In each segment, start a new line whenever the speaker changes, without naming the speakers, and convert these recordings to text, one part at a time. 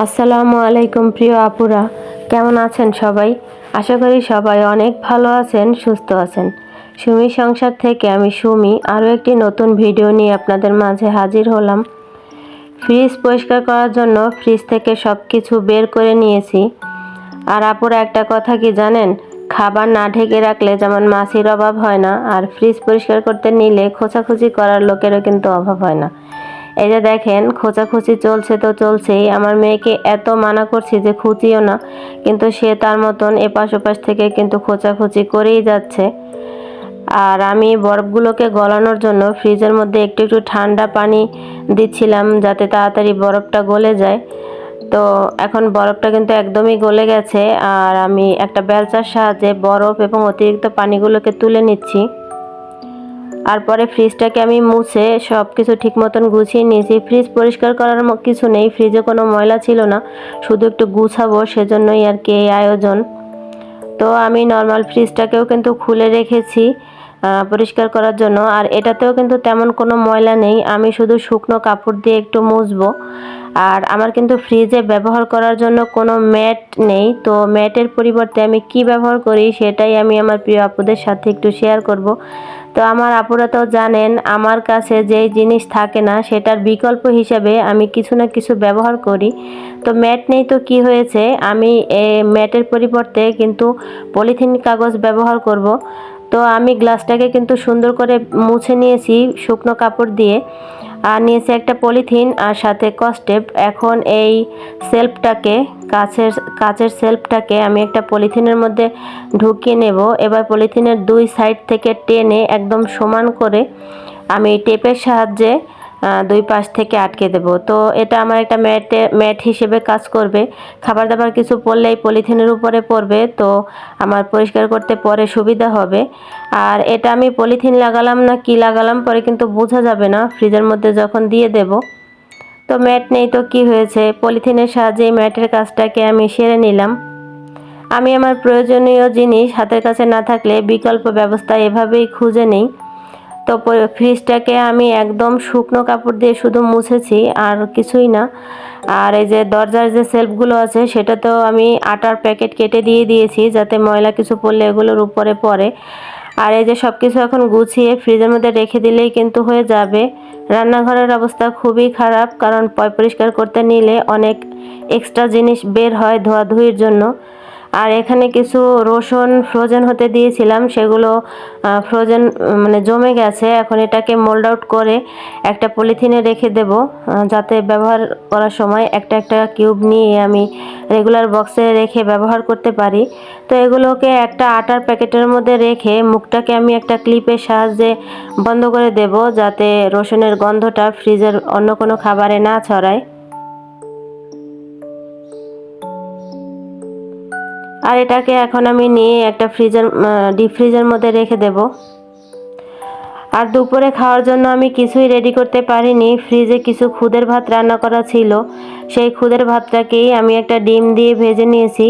আসসালামু আলাইকুম প্রিয় আপুরা, কেমন আছেন সবাই? আশা করি সবাই অনেক ভালো আছেন, সুস্থ আছেন। সুমি সংসার থেকে আমি সুমি আরও একটি নতুন ভিডিও নিয়ে আপনাদের মাঝে হাজির হলাম। ফ্রিজ পরিষ্কার করার জন্য ফ্রিজ থেকে সব কিছু বের করে নিয়েছি। আর আপুরা একটা কথা কি জানেন? খাবার না ঢেকে রাখলে যেমন মাছির অভাব হয় না, আর ফ্রিজ পরিষ্কার করতে নিলে খোঁচাখুচি করার লোকেরও কিন্তু অভাব হয় না। এই যে দেখেন, খোঁচাখুচি চলছে তো চলছেই। আমার মেয়েকে এত মানা করছি যে খুঁচিও না, কিন্তু সে তার মতন এপাশ ওপাশ থেকে কিন্তু খোঁচাখুচি করেই যাচ্ছে। আর আমি বরফগুলোকে গলানোর জন্য ফ্রিজের মধ্যে একটু একটু ঠান্ডা পানি দিচ্ছিলাম যাতে তাড়াতাড়ি বরফটা গলে যায়। তো এখন বরফটা কিন্তু একদমই গলে গেছে, আর আমি একটা বেলচার সাহায্যে বরফ এবং অতিরিক্ত পানিগুলোকে তুলে নিচ্ছি। আর পরে ফ্রিজটাকে আমি মুছে সব কিছু ঠিক মতন গুছিয়ে নিয়েছি। ফ্রিজ পরিষ্কার করার কিছু নেই, ফ্রিজে কোনো ময়লা ছিল না, শুধু একটু গুছাবো সেজন্যই আর কি এই আয়োজন। তো আমি নর্মাল ফ্রিজটাকেও কিন্তু খুলে রেখেছি। পরিষ্কার করার জন্য। আর এটাতেও কিন্তু তেমন কোনো ময়লা নেই। আমি শুধু শুকনো কাপড় দিয়ে একটু মুছবো। আর আমার কিন্তু ফ্রিজে ব্যবহার করার জন্য কোনো ম্যাট নেই। তো ম্যাটের পরিবর্তে আমি কি ব্যবহার করি সেটাই আমি আমার প্রিয় আপুদের সাথে একটু শেয়ার করব। তো আমার আপুরা তো জানেন, আমার কাছে যেই জিনিস থাকে না, সেটার বিকল্প হিসেবে আমি কিছু না কিছু ব্যবহার করি। তো ম্যাট নেই তো কি হয়েছে? আমি ম্যাটের পরিবর্তে কিন্তু পলিথিন কাগজ ব্যবহার করব। তো আমি গ্লাসটাকে কিন্তু সুন্দর করে মুছে নিয়েছি শুকনো কাপড় দিয়ে। আর নিয়েছি একটা পলিথিন আর সাথে কস্টেপ। এখন এই সেলফটাকে, কাছের, কাচের সেলফটাকে আমি একটা পলিথিনের মধ্যে ঢুকিয়ে নেব। এবার পলিথিনের দুই সাইড থেকে টেনে একদম সমান করে আমি টেপের সাহায্যে দুই পাশ থেকে আটকে দেব। তো এটা আমার একটা ম্যাটে, ম্যাট হিসেবে কাজ করবে। খাবার দাবার কিছু পড়লে এই পলিথিনের উপরে পড়বে, তো আমার পরিষ্কার করতে পরে সুবিধা হবে। আর এটা আমি পলিথিন লাগালাম না কি লাগালাম পরে কিন্তু বোঝা যাবে না, ফ্রিজের মধ্যে যখন দিয়ে দেব। তো ম্যাট নেই তো কি হয়েছে? পলিথিনের সাহায্যে ম্যাটের কাজটাকে আমি সেরে নিলাম। আমি আমার প্রয়োজনীয় জিনিস হাতের কাছে না থাকলে বিকল্প ব্যবস্থা এভাবেই খুঁজে নেই। তো ফ্রিজটাকে আমি একদম শুকনো কাপড় দিয়ে শুধু মুছেছি, আর কিছুই না। আর এই যে দরজার যে সেলফগুলো আছে, সেটাতেও আমি আটার প্যাকেট কেটে দিয়ে দিয়েছি, যাতে ময়লা কিছু পড়লে এগুলোর উপরে পড়ে। আর এই যে সব কিছু এখন গুছিয়ে ফ্রিজের মধ্যে রেখে দিলেই কিন্তু হয়ে যাবে। রান্নাঘরের অবস্থা খুবই খারাপ, কারণ পরিষ্কার করতে নিলে অনেক এক্সট্রা জিনিস বের হয় ধোয়াধুয়ির জন্য। আর এখানে কিছু রসুন ফ্রোজেন হতে দিয়েছিলাম, সেগুলো ফ্রোজেন মানে জমে গেছে। এখন এটাকে মোল্ড আউট করে একটা পলিথিনে রেখে দেব যাতে ব্যবহার করার সময় একটা একটা কিউব নিয়ে আমি রেগুলার বক্সে রেখে ব্যবহার করতে পারি। তো এগুলোকে একটা আটার প্যাকেটের মধ্যে রেখে মুখটাকে আমি একটা ক্লিপের সাহায্যে বন্ধ করে দেব, যাতে রসুনের গন্ধটা ফ্রিজের অন্য কোনো খাবারে না ছড়ায়। আর এটাকে এখন আমি নিয়ে একটা ফ্রিজের ডিপ ফ্রিজের মধ্যে রেখে দেব। আর দুপুরে খাওয়ার জন্য আমি কিছুই রেডি করতে পারিনি। ফ্রিজে কিছু খুদের ভাত রান্না করা ছিল। সেই খুদের ভাতটাকেই আমি একটা ডিম দিয়ে ভেজে নিয়েছি।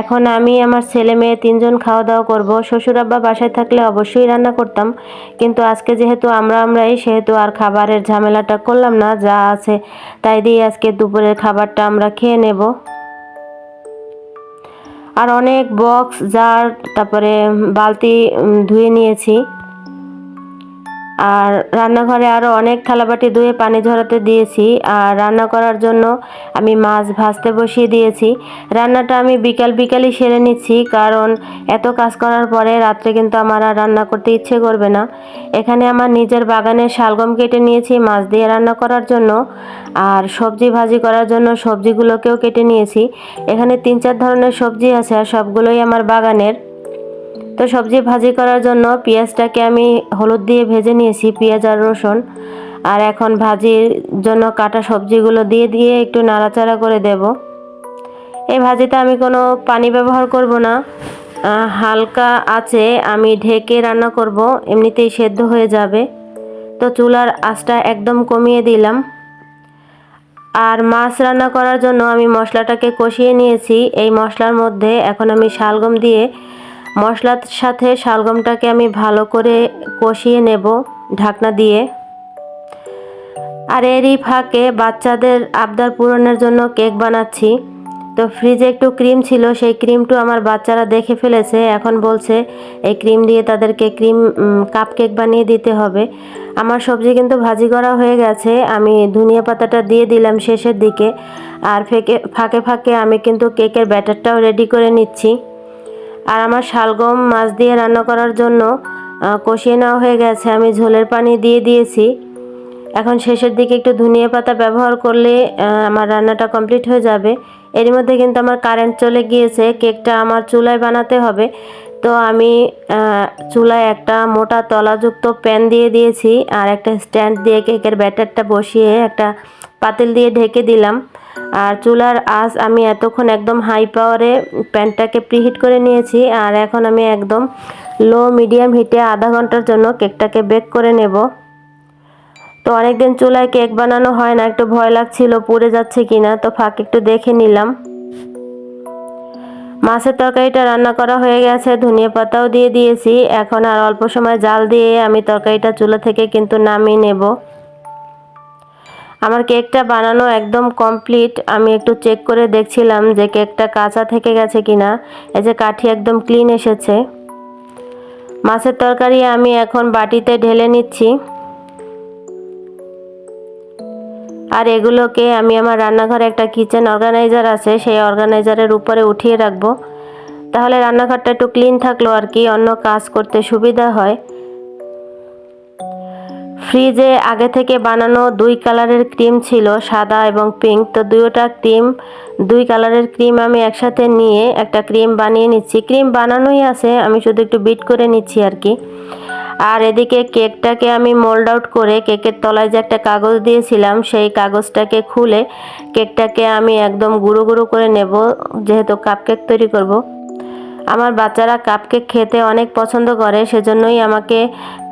এখন আমি আমার ছেলে মেয়ে তিনজন খাওয়া দাওয়া করব। শ্বশুর আব্বা বাসায় থাকলে অবশ্যই রান্না করতাম। কিন্তু আজকে যেহেতু আমরা আমরাই, সেহেতু আর খাবারের ঝামেলাটা করলাম না, যা আছে তাই দিয়ে আজকে দুপুরের খাবারটা আমরা খেয়ে নেব। আর অনেক বক্স জার তারপরে বালতি ধুয়ে নিয়েছি। আর রান্নাঘরে আরও অনেক থালাবাটি ধুয়ে পানি ঝরাতে দিয়েছি। আর রান্না করার জন্য আমি মাছ ভাজতে বসিয়ে দিয়েছি। রান্নাটা আমি বিকাল বিকালই সেরে নিচ্ছি, কারণ এত কাজ করার পরে রাত্রে কিন্তু আমার আর রান্না করতে ইচ্ছে করবে না। এখানে আমার নিজের বাগানের শালগম কেটে নিয়েছি মাছ দিয়ে রান্না করার জন্য। আর সবজি ভাজি করার জন্য সবজিগুলোকেও কেটে নিয়েছি। এখানে তিন চার ধরনের সবজি আছে, আর সবগুলোই আমার বাগানের। তো সবজি ভাজি করার জন্য পেঁয়াজটাকে আমি হলুদ দিয়ে ভেজে নিয়েছি, পেঁয়াজ আর রসুন। আর এখন ভাজির জন্য কাটা সবজিগুলো দিয়ে দিয়ে একটু নাড়াচাড়া করে দেব। এই ভাজিতে আমি কোনো পানি ব্যবহার করব না। হালকা আছে, আমি ঢেকে রান্না করব, এমনিতেই সেদ্ধ হয়ে যাবে। তো চুলার আঁচটা একদম কমিয়ে দিলাম। আর মাছ রান্না করার জন্য আমি মশলাটাকে কষিয়ে নিয়েছি। এই মশলার মধ্যে এখন আমি শালগম দিয়ে মশলার সাথে শালগমটাকে আমি ভালো করে কষিয়ে নেব ঢাকনা দিয়ে। আর এরই ফাঁকে বাচ্চাদের আবদার পূরণের জন্য কেক বানাচ্ছি। তো ফ্রিজে একটু ক্রিম ছিল, সেই ক্রিমটু আমার বাচ্চারা দেখে ফেলেছে। এখন বলছে, এই ক্রিম দিয়ে তাদেরকে ক্রিম কাপ কেক বানিয়ে দিতে হবে। আমার সবজি কিন্তু ভাজি করা হয়ে গেছে। আমি ধনিয়া পাতাটা দিয়ে দিলাম শেষের দিকে। আর ফেকে, ফাঁকে ফাঁকে আমি কিন্তু কেকের ব্যাটারটাও রেডি করে নিচ্ছি। আর আমার শালগম মাছ দিয়ে রান্না করার জন্য কষিয়ে নেওয়া হয়ে গেছে। আমি ঝোলের পানি দিয়ে দিয়েছি। এখন শেষের দিকে একটু ধনিয়া পাতা ব্যবহার করলে আমার রান্নাটা কমপ্লিট হয়ে যাবে। এর মধ্যে কিন্তু আমার কারেন্ট চলে গিয়েছে। কেকটা আমার চুলায় বানাতে হবে। তো আমি চুলায় একটা মোটা তলাযুক্ত প্যান দিয়ে দিয়েছি আর একটা স্ট্যান্ড দিয়ে কেকের ব্যাটারটা বসিয়ে একটা পাতিল দিয়ে ঢেকে দিলাম। আর চুলার আঁচ আমি এতক্ষণ একদম হাই পাওয়ারে প্যানটাকে প্রিহিট করে নিয়েছি আর এখন আমি একদম লো মিডিয়াম হিটে আধা ঘণ্টার জন্য কেকটাকে বেক করে নেব। তো অনেকদিন চুলায় কেক বানানো হয় না, একটু ভয় লাগছিল, পুড়ে যাচ্ছে কি না তো ফাঁক একটু দেখে নিলাম। মাছের তরকারিটা রান্না করা হয়ে গেছে, ধনিয়া পাতাও দিয়ে দিয়েছি। এখন আর অল্প সময় জাল দিয়ে আমি তরকারিটা চুলা থেকে কিন্তু নামিয়ে নেব। আমার কেকটা বানানো একদম কমপ্লিট আমি একটু চেক করে দেখছিলাম যে কেকটা কাঁচা থেকে গেছে কিনা। এই যে কাঠি একদম ক্লিন এসেছে। মাছের তরকারি আমি এখন বাটিতে ঢেলে নিচ্ছি। আর এগুলোকে আমি আমার রান্নাঘরে একটা কিচেন অর্গানাইজার আছে, সেই অর্গানাইজারের উপরে উঠিয়ে রাখব। তাহলে রান্নাঘরটা একটু ক্লিন থাকল আর কি, অন্য কাজ করতে সুবিধা হয়। ফ্রিজে আগে থেকে বানানো দুই কালারের ক্রিম ছিল, সাদা এবং পিঙ্ক। তো দুইটা ক্রিম, দুই কালারের ক্রিম আমি একসাথে নিয়ে একটা ক্রিম বানিয়ে নিচ্ছি। ক্রিম বানানোই আছে, আমি শুধু একটু বিট করে নিচ্ছি আর কি। আর এদিকে কেকটাকে আমি মোল্ড আউট করে কেকের তলায় যে একটা কাগজ দিয়েছিলাম, সেই কাগজটাকে খুলে কেকটাকে আমি একদম গুঁড়ো গুঁড়ো করে নেব, যেহেতু কাপকেক তৈরি করব। আমার বাচ্চারা কাপকেক খেতে অনেক পছন্দ করে, সেজন্যই আমাকে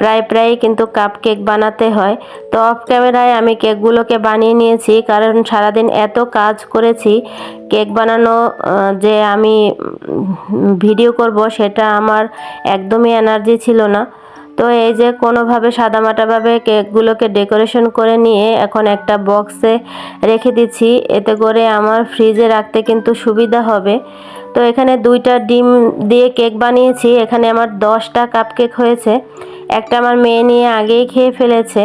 প্রায় প্রায়ই কিন্তু কাপকেক বানাতে হয়। তো অফ ক্যামেরায় আমি কেকগুলোকে বানিয়ে নিয়েছি, কারণ সারাদিন এত কাজ করেছি কেক বানানো যে আমি ভিডিও করব, সেটা আমার একদমই এনার্জি ছিল না। তো এই যে কোনোভাবে সাদামাটাভাবে কেকগুলোকে ডেকোরেশন করে নিয়ে এখন একটা বক্সে রেখে দিচ্ছি, এতে করে আমার ফ্রিজে রাখতে কিন্তু সুবিধা হবে। তো এখানে দুইটা ডিম দিয়ে কেক বানিয়েছি। এখানে আমার দশটা কাপ কেক হয়েছে। একটা আমার মেয়ে নিয়ে আগেই খেয়ে ফেলেছে।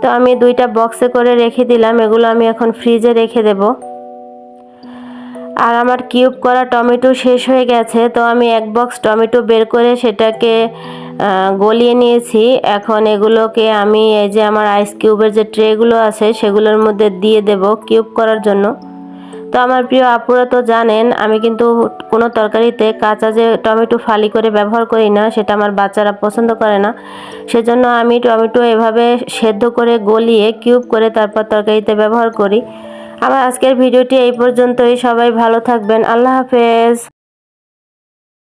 তো আমি দুইটা বক্সে করে রেখে দিলাম। এগুলো আমি এখন ফ্রিজে রেখে দেবো। আর আমার কিউব করা টমেটো শেষ হয়ে গেছে। তো আমি এক বক্স টমেটো বের করে সেটাকে গলিয়ে নিয়েছি। এখন এগুলোকে আমি এই যে আমার আইস কিউবের যে ট্রেগুলো আছে, সেগুলোর মধ্যে দিয়ে দেব কিউব করার জন্য। তো আমার প্রিয় আপুরা তো জানেন, আমি কিন্তু কোনো তরকারিতে কাঁচা যে টমেটো ফালি করে ব্যবহার করি না, সেটা আমার বাচ্চারা পছন্দ করে না। সেজন্য আমি টমেটো এভাবে সেদ্ধ করে গলিয়ে কিউব করে তারপর তরকারিতে ব্যবহার করি। আমার আজকের ভিডিওটি এই পর্যন্তই, সবাই ভালো থাকবেন, আল্লাহ হাফেজ।